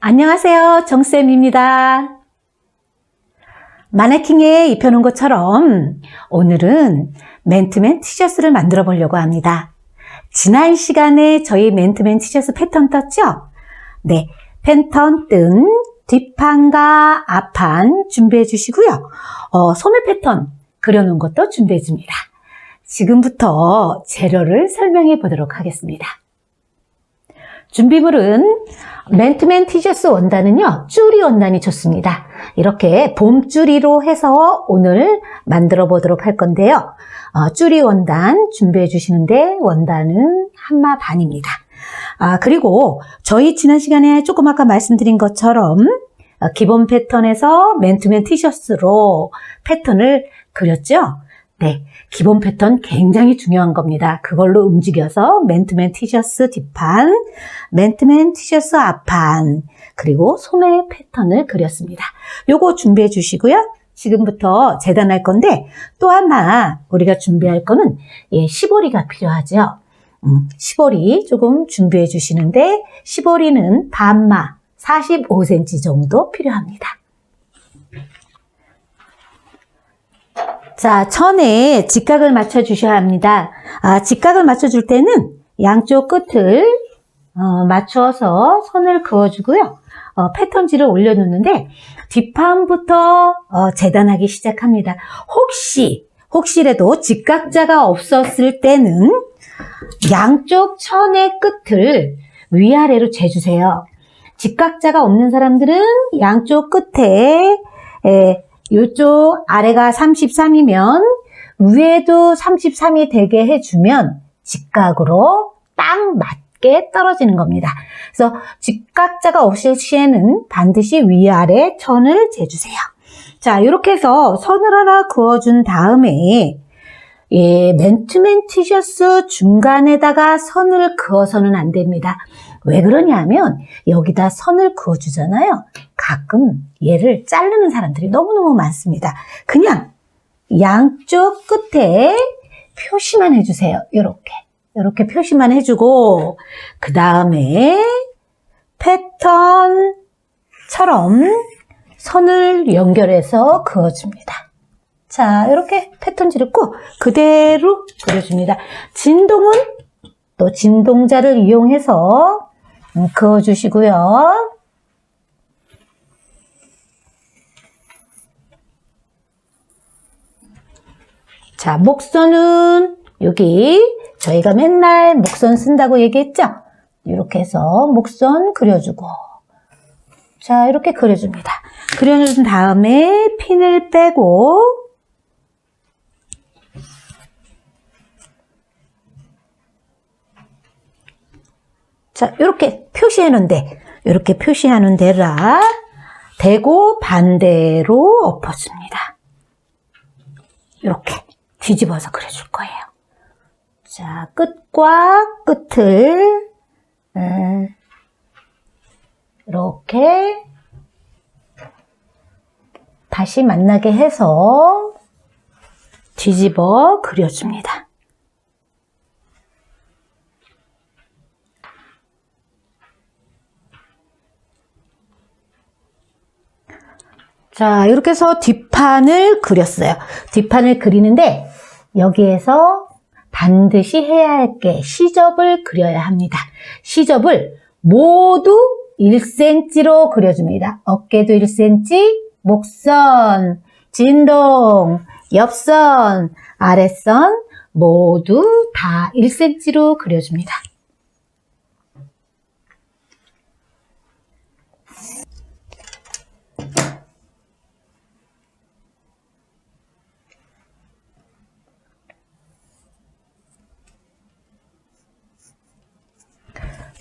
안녕하세요. 정쌤입니다. 마네킹에 입혀놓은 것처럼 오늘은 맨투맨 티셔츠를 만들어 보려고 합니다. 지난 시간에 저희 맨투맨 티셔츠 패턴 떴죠? 네, 패턴 뜬 뒷판과 앞판 준비해 주시고요. 어, 소매 패턴 그려놓은 것도 준비해 줍니다. 지금부터 재료를 설명해 보도록 하겠습니다. 준비물은 맨투맨 티셔츠 원단은요, 쭈리 원단이 좋습니다. 이렇게 봄쭈리로 해서 오늘 만들어 보도록 할 건데요. 어, 쭈리 원단 준비해 주시는데 원단은 한마 반입니다. 아, 그리고 저희 지난 시간에 조금 아까 말씀드린 것처럼 어, 기본 패턴에서 맨투맨 티셔츠로 패턴을 그렸죠? 네. 기본 패턴 굉장히 중요한 겁니다. 그걸로 움직여서 맨투맨 티셔츠 뒷판, 맨투맨 티셔츠 앞판, 그리고 소매 패턴을 그렸습니다. 요거 준비해 주시고요. 지금부터 재단할 건데 또 하나 우리가 준비할 거는 예, 시보리가 필요하죠. 음, 시보리 조금 준비해 주시는데 시보리는 반마 45cm 정도 필요합니다. 자, 천에 직각을 맞춰 주셔야 합니다. 아, 직각을 맞춰 줄 때는 양쪽 끝을 어, 맞춰서 선을 그어주고요. 어, 패턴지를 올려놓는데 뒷판부터 어, 재단하기 시작합니다. 혹시 혹시라도 직각자가 없었을 때는 양쪽 천의 끝을 위아래로 재주세요. 직각자가 없는 사람들은 양쪽 끝에 에, 이쪽 아래가 33이면 위에도 33이 되게 해주면 직각으로 딱 맞게 떨어지는 겁니다. 그래서 직각자가 없을 시에는 반드시 위아래 천을 재주세요. 자, 이렇게 해서 선을 하나 그어준 다음에 예, 맨투맨 티셔츠 중간에다가 선을 그어서는 안 됩니다. 왜 그러냐면 여기다 선을 그어주잖아요. 가끔 얘를 자르는 사람들이 너무너무 많습니다. 그냥 양쪽 끝에 표시만 해주세요. 이렇게 이렇게 표시만 해주고 그 다음에 패턴처럼 선을 연결해서 그어줍니다. 자, 이렇게 패턴지를 꼭 그대로 그려줍니다. 진동은 또 진동자를 이용해서 음, 그어주시고요. 자, 목선은 여기 저희가 맨날 목선 쓴다고 얘기했죠? 이렇게 해서 목선 그려주고 자, 이렇게 그려줍니다. 그려준 다음에 핀을 빼고 자, 이렇게 표시하는데, 이렇게 표시하는 데라 대고 반대로 엎어줍니다. 이렇게 뒤집어서 그려줄 거예요. 자, 끝과 끝을 음, 이렇게 다시 만나게 해서 뒤집어 그려줍니다. 자, 이렇게 해서 뒷판을 그렸어요. 뒷판을 그리는데 여기에서 반드시 해야 할 게 시접을 그려야 합니다. 시접을 모두 1cm로 그려줍니다. 어깨도 1cm, 목선, 진동, 옆선, 아랫선 모두 다 1cm로 그려줍니다.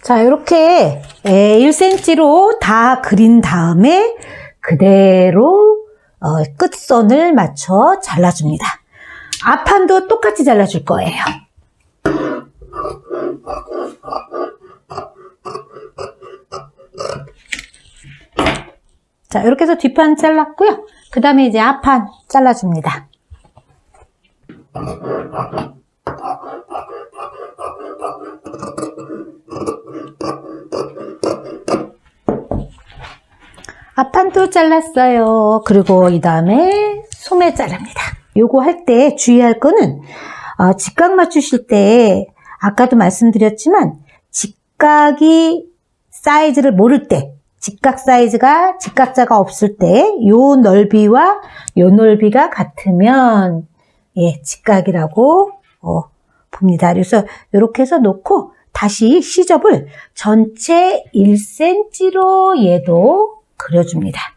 자, 이렇게 1cm로 다 그린 다음에 그대로 어, 끝선을 맞춰 잘라줍니다. 앞판도 똑같이 잘라줄 거예요. 자, 이렇게 해서 뒷판 잘랐고요. 그 다음에 이제 앞판 잘라줍니다. 앞판도 잘랐어요. 그리고 이 다음에 소매 자릅니다. 요거 할 때 주의할 거는 어, 직각 맞추실 때 아까도 말씀드렸지만 직각이 사이즈를 모를 때 직각 사이즈가 직각자가 없을 때 요 넓이와 요 넓이가 같으면 예 직각이라고 어, 봅니다. 그래서 이렇게 해서 놓고 다시 시접을 전체 1cm로 얘도 그려줍니다.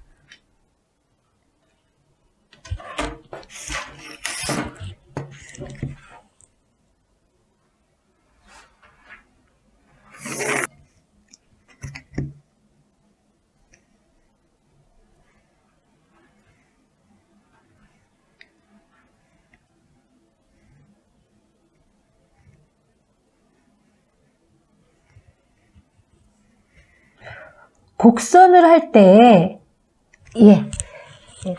곡선을 할 때, 예,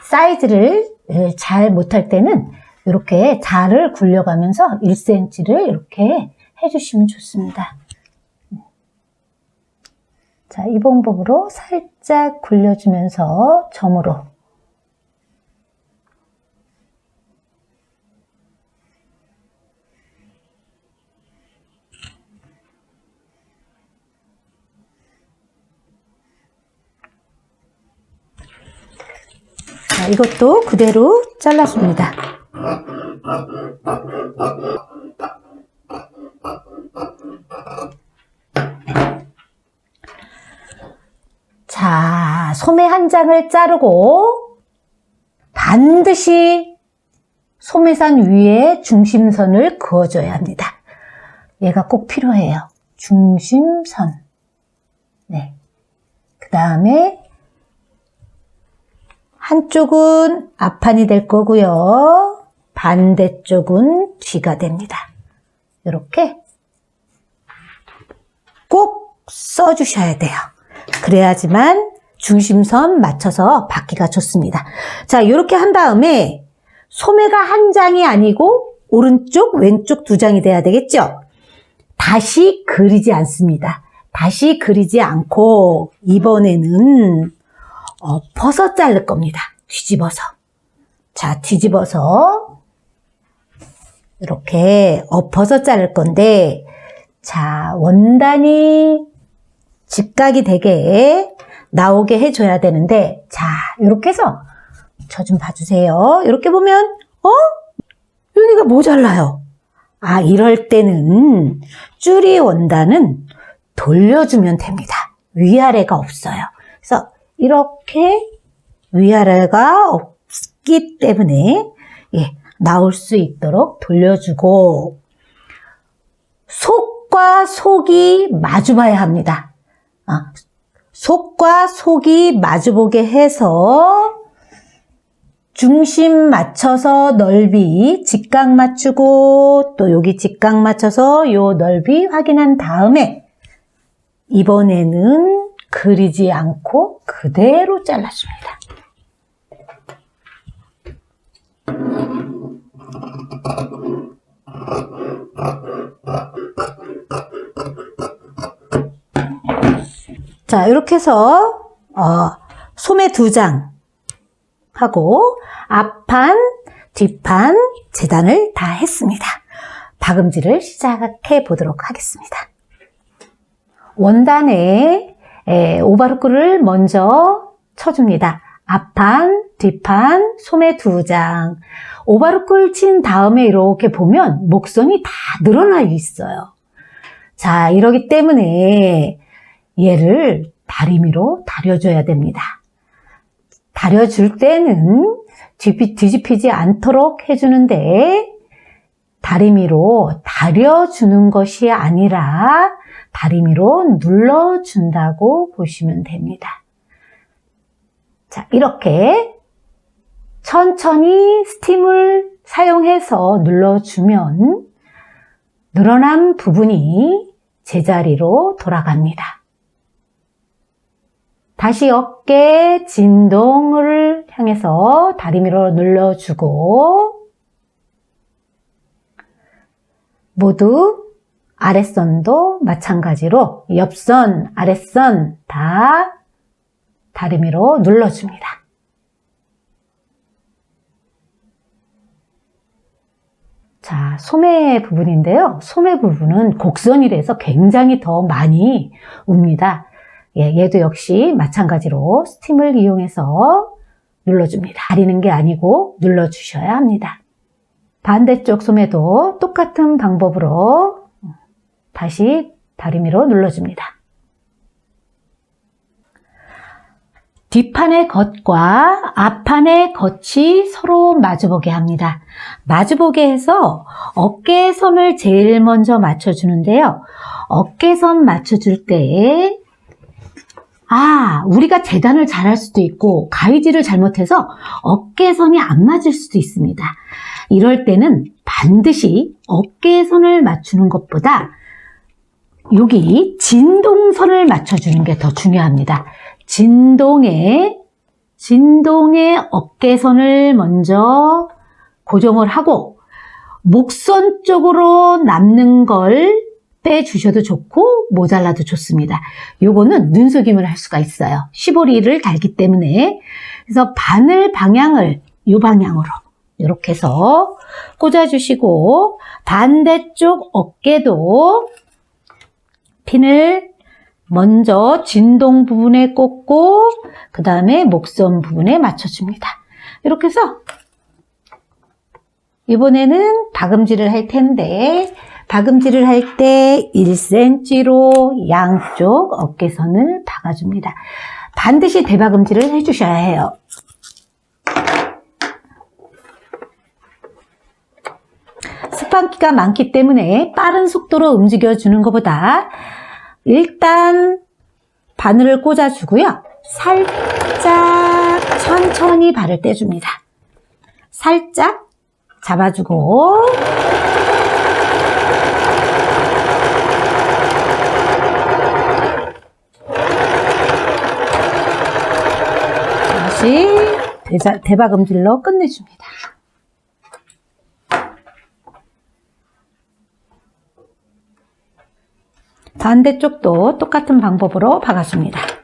사이즈를 예, 잘 못할 때는 이렇게 자를 굴려가면서 1cm를 이렇게 해주시면 좋습니다. 자, 이 방법으로 살짝 굴려주면서 점으로 자, 이것도 그대로 잘라줍니다. 자, 소매 한 장을 자르고 반드시 소매산 위에 중심선을 그어줘야 합니다. 얘가 꼭 필요해요. 중심선. 네. 그 다음에 한쪽은 앞판이 될 거고요. 반대쪽은 뒤가 됩니다. 이렇게 꼭 써주셔야 돼요. 그래야지만 중심선 맞춰서 받기가 좋습니다. 자, 이렇게 한 다음에 소매가 한 장이 아니고 오른쪽, 왼쪽 두 장이 돼야 되겠죠? 다시 그리지 않습니다. 다시 그리지 않고 이번에는 엎어서 자를 겁니다. 뒤집어서. 자, 뒤집어서 이렇게 엎어서 자를 건데 자, 원단이 직각이 되게 나오게 해줘야 되는데 자, 이렇게 해서 저 좀 봐주세요. 이렇게 보면 어? 여기가 모자라요. 아, 이럴 때는 줄이 원단은 돌려주면 됩니다. 위아래가 없어요. 그래서 이렇게 위아래가 없기 때문에 예, 나올 수 있도록 돌려주고 속과 속이 마주 봐야 합니다. 아, 속과 속이 마주보게 해서 중심 맞춰서 넓이 직각 맞추고 또 여기 직각 맞춰서 요 넓이 확인한 다음에 이번에는 그리지 않고 그대로 잘라줍니다. 자, 이렇게 해서 어, 소매 두 장 하고 앞판, 뒷판 재단을 다 했습니다. 박음질을 시작해 보도록 하겠습니다. 원단에 에, 오바르크를 먼저 쳐줍니다. 앞판, 뒷판, 소매 두 장. 오바르크를 친 다음에 이렇게 보면 목선이 다 늘어나 있어요. 자, 이러기 때문에 얘를 다리미로 다려줘야 됩니다. 다려줄 때는 뒤- 뒤집히 지 않도록 해주는데 다리미로 다려주는 것이 아니라 다리미로 눌러준다고 보시면 됩니다. 자, 이렇게 천천히 스팀을 사용해서 눌러주면 늘어난 부분이 제자리로 돌아갑니다. 다시 어깨 진동을 향해서 다리미로 눌러주고 모두 아랫선도 마찬가지로 옆선, 아랫선 다 다리미로 눌러줍니다. 자, 소매 부분인데요. 소매 부분은 곡선이라서 굉장히 더 많이 웁니다. 예, 얘도 역시 마찬가지로 스팀을 이용해서 눌러줍니다. 가리는 게 아니고 눌러주셔야 합니다. 반대쪽 소매도 똑같은 방법으로 다시 다리미로 눌러줍니다. 뒷판의 겉과 앞판의 겉이 서로 마주보게 합니다. 마주보게 해서 어깨 선을 제일 먼저 맞춰주는데요. 어깨 선 맞춰줄 때, 아, 우리가 재단을 잘할 수도 있고, 가위질을 잘못해서 어깨선이 안 맞을 수도 있습니다. 이럴 때는 반드시 어깨선을 맞추는 것보다 여기 진동선을 맞춰주는 게 더 중요합니다. 진동의, 진동의 어깨선을 먼저 고정을 하고, 목선 쪽으로 남는 걸 빼주셔도 좋고, 모자라도 좋습니다. 요거는 눈속임을 할 수가 있어요. 시보리를 달기 때문에. 그래서 바늘 방향을 요 방향으로 이렇게 해서 꽂아주시고, 반대쪽 어깨도 핀을 먼저 진동 부분에 꽂고 그 다음에 목선 부분에 맞춰줍니다. 이렇게 해서 이번에는 박음질을 할 텐데 박음질을 할 때 1cm로 양쪽 어깨선을 박아줍니다. 반드시 대박음질을 해주셔야 해요. 스판기가 많기 때문에 빠른 속도로 움직여주는 것보다 일단 바늘을 꽂아주고요. 살짝 천천히 발을 떼줍니다. 살짝 잡아주고 다시 대박음질로 끝내줍니다. 반대쪽도 똑같은 방법으로 박아줍니다.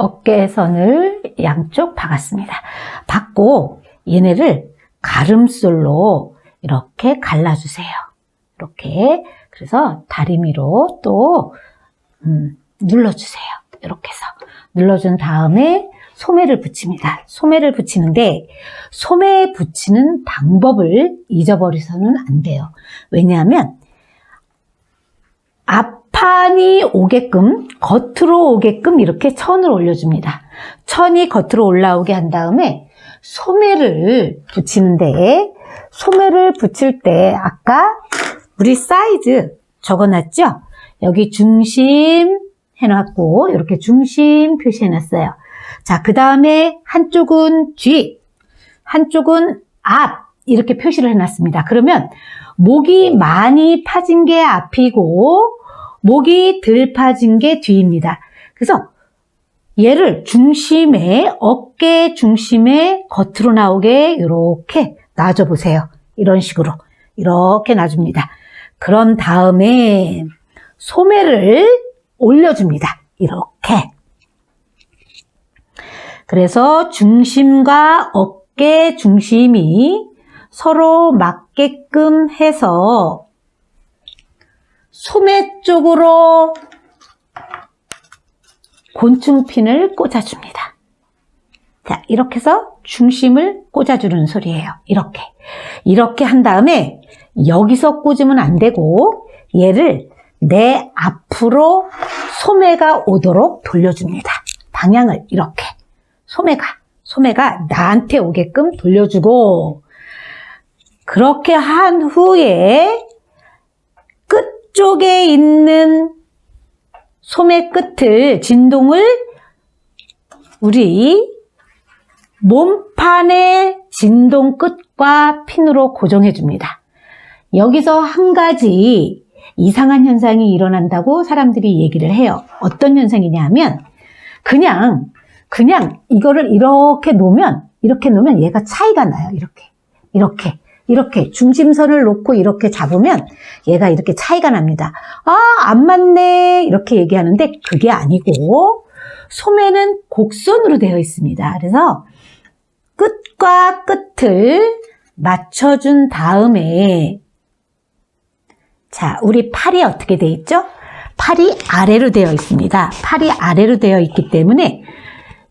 어깨선을 양쪽 박았습니다. 박고 얘네를 가름솔로 이렇게 갈라주세요. 이렇게 그래서 다리미로 또 음, 눌러주세요. 이렇게 해서 눌러준 다음에 소매를 붙입니다. 소매를 붙이는데 소매 붙이는 방법을 잊어버려서는 안 돼요. 왜냐하면 앞 판이 오게끔 겉으로 오게끔 이렇게 천을 올려줍니다. 천이 겉으로 올라오게 한 다음에 소매를 붙이는데 소매를 붙일 때 아까 우리 사이즈 적어놨죠? 여기 중심 해놨고 이렇게 중심 표시해놨어요. 자, 그 다음에 한쪽은 뒤, 한쪽은 앞 이렇게 표시를 해놨습니다. 그러면 목이 많이 파진 게 앞이고 목이 덜 파진 게 뒤입니다. 그래서 얘를 중심에 어깨 중심에 겉으로 나오게 이렇게 놔줘 보세요. 이런 식으로 이렇게 놔줍니다. 그런 다음에 소매를 올려줍니다. 이렇게. 그래서 중심과 어깨 중심이 서로 맞게끔 해서 소매 쪽으로 곤충핀을 꽂아줍니다. 자, 이렇게 해서 중심을 꽂아주는 소리예요. 이렇게. 이렇게 한 다음에 여기서 꽂으면 안 되고 얘를 내 앞으로 소매가 오도록 돌려줍니다. 방향을 이렇게. 소매가, 소매가 나한테 오게끔 돌려주고 그렇게 한 후에 끝쪽에 있는 소매 끝을 진동을 우리 몸판의 진동 끝과 핀으로 고정해 줍니다. 여기서 한 가지 이상한 현상이 일어난다고 사람들이 얘기를 해요. 어떤 현상이냐면 그냥 그냥 이거를 이렇게 놓으면 이렇게 놓으면 얘가 차이가 나요. 이렇게 이렇게 이렇게 중심선을 놓고 이렇게 잡으면 얘가 이렇게 차이가 납니다. 아, 안 맞네. 이렇게 얘기하는데 그게 아니고 소매는 곡선으로 되어 있습니다. 그래서 끝과 끝을 맞춰준 다음에 자, 우리 팔이 어떻게 되어 있죠? 팔이 아래로 되어 있습니다. 팔이 아래로 되어 있기 때문에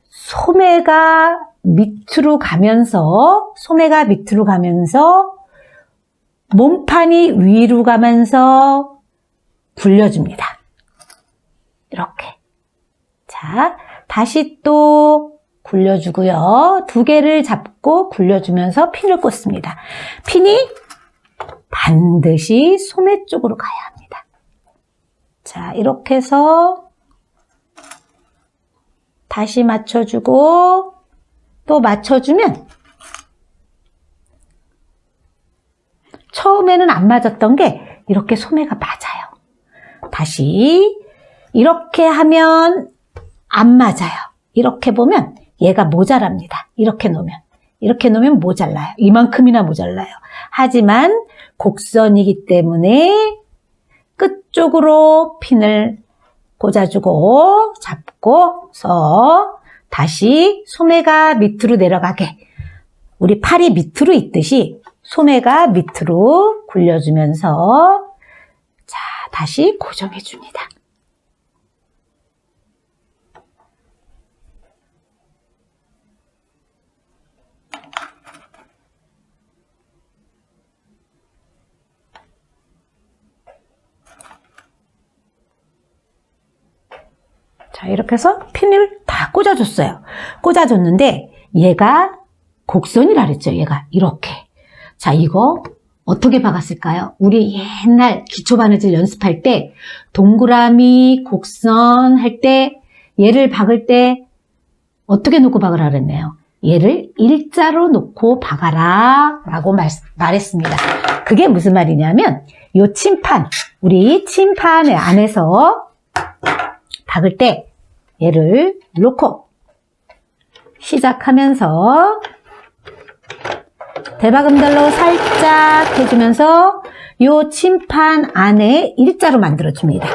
소매가 밑으로 가면서 소매가 밑으로 가면서 몸판이 위로 가면서 굴려줍니다. 이렇게. 자, 다시 또 굴려주고요. 두 개를 잡고 굴려주면서 핀을 꽂습니다. 핀이 반드시 소매 쪽으로 가야 합니다. 자, 이렇게 해서 다시 맞춰주고 또 맞춰주면 처음에는 안 맞았던 게 이렇게 소매가 맞아요. 다시 이렇게 하면 안 맞아요. 이렇게 보면 얘가 모자랍니다. 이렇게 놓으면. 이렇게 놓으면 모자라요. 이만큼이나 모자라요. 하지만 곡선이기 때문에 끝쪽으로 핀을 꽂아주고 잡고서 다시 소매가 밑으로 내려가게 우리 팔이 밑으로 있듯이 소매가 밑으로 굴려주면서 자 다시 고정해 줍니다. 자, 이렇게 해서 핀을 다 꽂아줬어요. 꽂아줬는데, 얘가 곡선이라 그랬죠, 얘가. 이렇게. 자, 이거 어떻게 박았을까요? 우리 옛날 기초 바느질 연습할 때, 동그라미, 곡선 할 때, 얘를 박을 때, 어떻게 놓고 박으라 그랬네요. 얘를 일자로 놓고 박아라 라고 말, 말했습니다. 그게 무슨 말이냐면, 요 침판, 우리 침판의 안에서 박을 때 얘를 놓고 시작하면서 대박음달로 살짝 해주면서 요 침판 안에 일자로 만들어줍니다.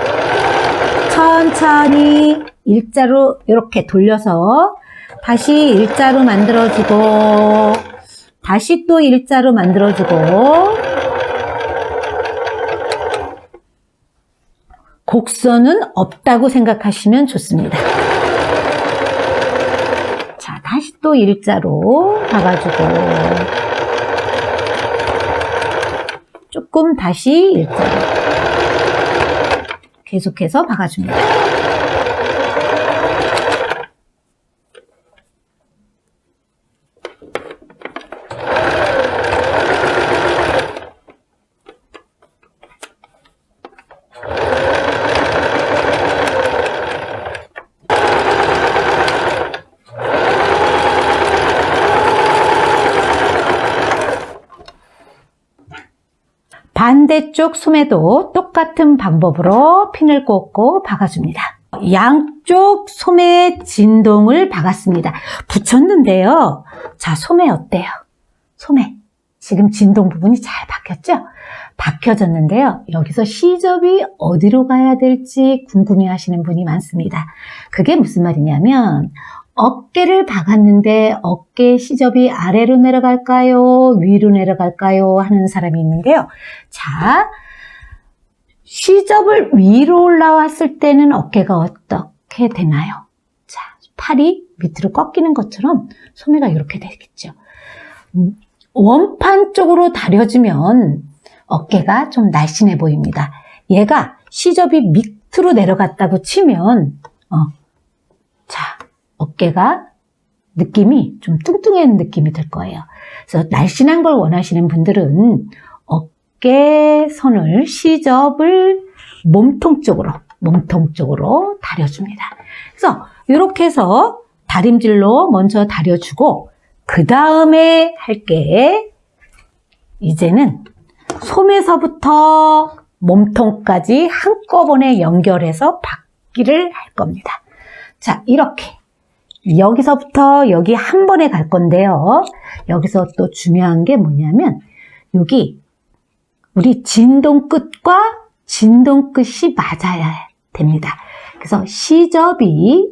천천히 일자로 이렇게 돌려서 다시 일자로 만들어주고 다시 또 일자로 만들어주고 곡선은 없다고 생각하시면 좋습니다. 자, 다시 또 일자로 박아주고 조금 다시 일자로 계속해서 박아줍니다. 반대쪽 소매도 똑같은 방법으로 핀을 꽂고 박아줍니다. 양쪽 소매 진동을 박았습니다. 붙였는데요. 자, 소매 어때요? 소매. 지금 진동 부분이 잘 박혔죠? 박혀졌는데요. 여기서 시접이 어디로 가야 될지 궁금해 하시는 분이 많습니다. 그게 무슨 말이냐면, 어깨를 박았는데 어깨 시접이 아래로 내려갈까요? 위로 내려갈까요? 하는 사람이 있는데요. 자, 시접을 위로 올라왔을 때는 어깨가 어떻게 되나요? 자, 팔이 밑으로 꺾이는 것처럼 소매가 이렇게 되겠죠. 음, 원판 쪽으로 다려주면 어깨가 좀 날씬해 보입니다. 얘가 시접이 밑으로 내려갔다고 치면, 어, 자, 어깨가 느낌이 좀 뚱뚱한 느낌이 들 거예요. 그래서 날씬한 걸 원하시는 분들은 어깨 선을 시접을 몸통 쪽으로 몸통 쪽으로 다려줍니다. 그래서 이렇게 해서 다림질로 먼저 다려주고 그 다음에 할 게 이제는 솜에서부터 몸통까지 한꺼번에 연결해서 받기를 할 겁니다. 자, 이렇게. 여기서부터 여기 한 번에 갈 건데요. 여기서 또 중요한 게 뭐냐면, 여기, 우리 진동 끝과 진동 끝이 맞아야 됩니다. 그래서 시접이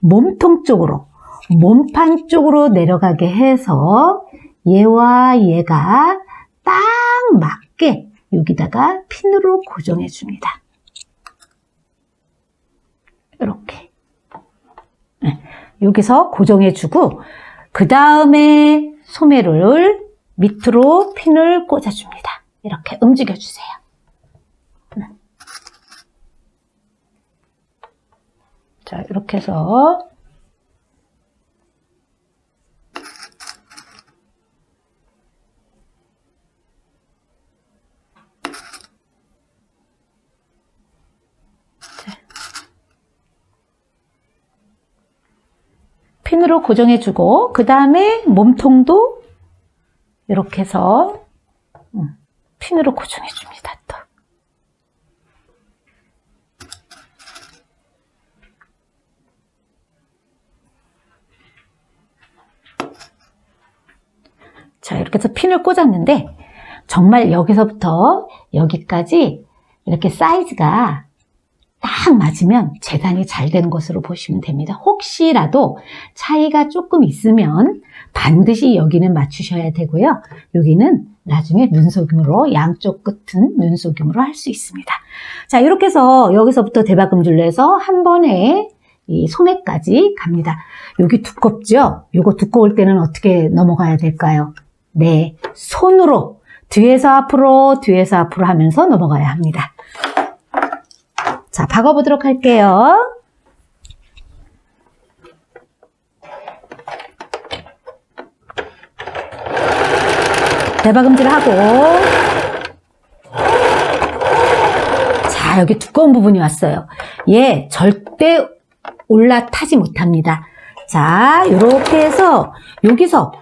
몸통 쪽으로, 몸판 쪽으로 내려가게 해서 얘와 얘가 딱 맞게 여기다가 핀으로 고정해 줍니다. 이렇게. 네, 여기서 고정해 주고 그 다음에 소매를 밑으로 핀을 꽂아 줍니다. 이렇게 움직여 주세요. 음. 자, 이렇게 해서 핀으로 고정해주고 그 다음에 몸통도 이렇게 해서 음, 핀으로 고정해줍니다. 또. 자 이렇게 해서 핀을 꽂았는데 정말 여기서부터 여기까지 이렇게 사이즈가 딱 맞으면 재단이 잘 되는 것으로 보시면 됩니다. 혹시라도 차이가 조금 있으면 반드시 여기는 맞추셔야 되고요. 여기는 나중에 눈속임으로 양쪽 끝은 눈속임으로 할 수 있습니다. 자 이렇게 해서 여기서부터 대박음줄로 해서 한 번에 이 소매까지 갑니다. 여기 두껍죠? 이거 두꺼울 때는 어떻게 넘어가야 될까요? 네, 손으로 뒤에서 앞으로 뒤에서 앞으로 하면서 넘어가야 합니다. 자, 박아보도록 할게요. 대박음질 하고 자, 여기 두꺼운 부분이 왔어요. 얘 절대 올라타지 못합니다. 자, 이렇게 해서 여기서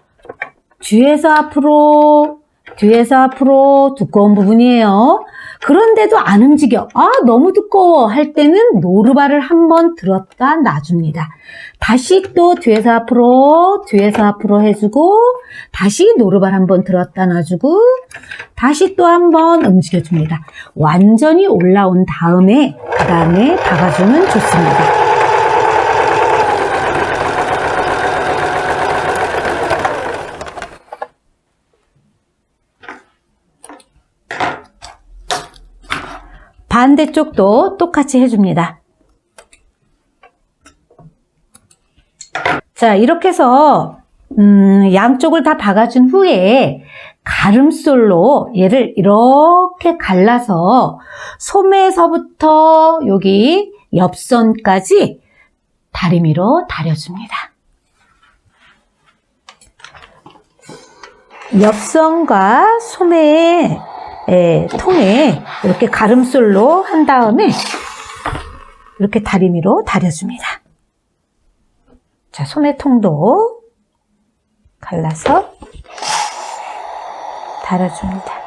뒤에서 앞으로 뒤에서 앞으로 두꺼운 부분이에요. 그런데도 안 움직여. 아, 너무 두꺼워. 할 때는 노르바를 한번 들었다 놔줍니다. 다시 또 뒤에서 앞으로, 뒤에서 앞으로 해주고, 다시 노르바를 한번 들었다 놔주고, 다시 또 한번 움직여줍니다. 완전히 올라온 다음에, 그 다음에 박아주면 좋습니다. 반대쪽도 똑같이 해줍니다. 자, 이렇게 해서 음, 양쪽을 다 박아준 후에 가름솔로 얘를 이렇게 갈라서 소매에서부터 여기 옆선까지 다리미로 다려줍니다. 옆선과 소매의 예, 통에 이렇게 가름솔로 한 다음에 이렇게 다리미로 다려줍니다. 자, 소매통도 갈라서 달아줍니다.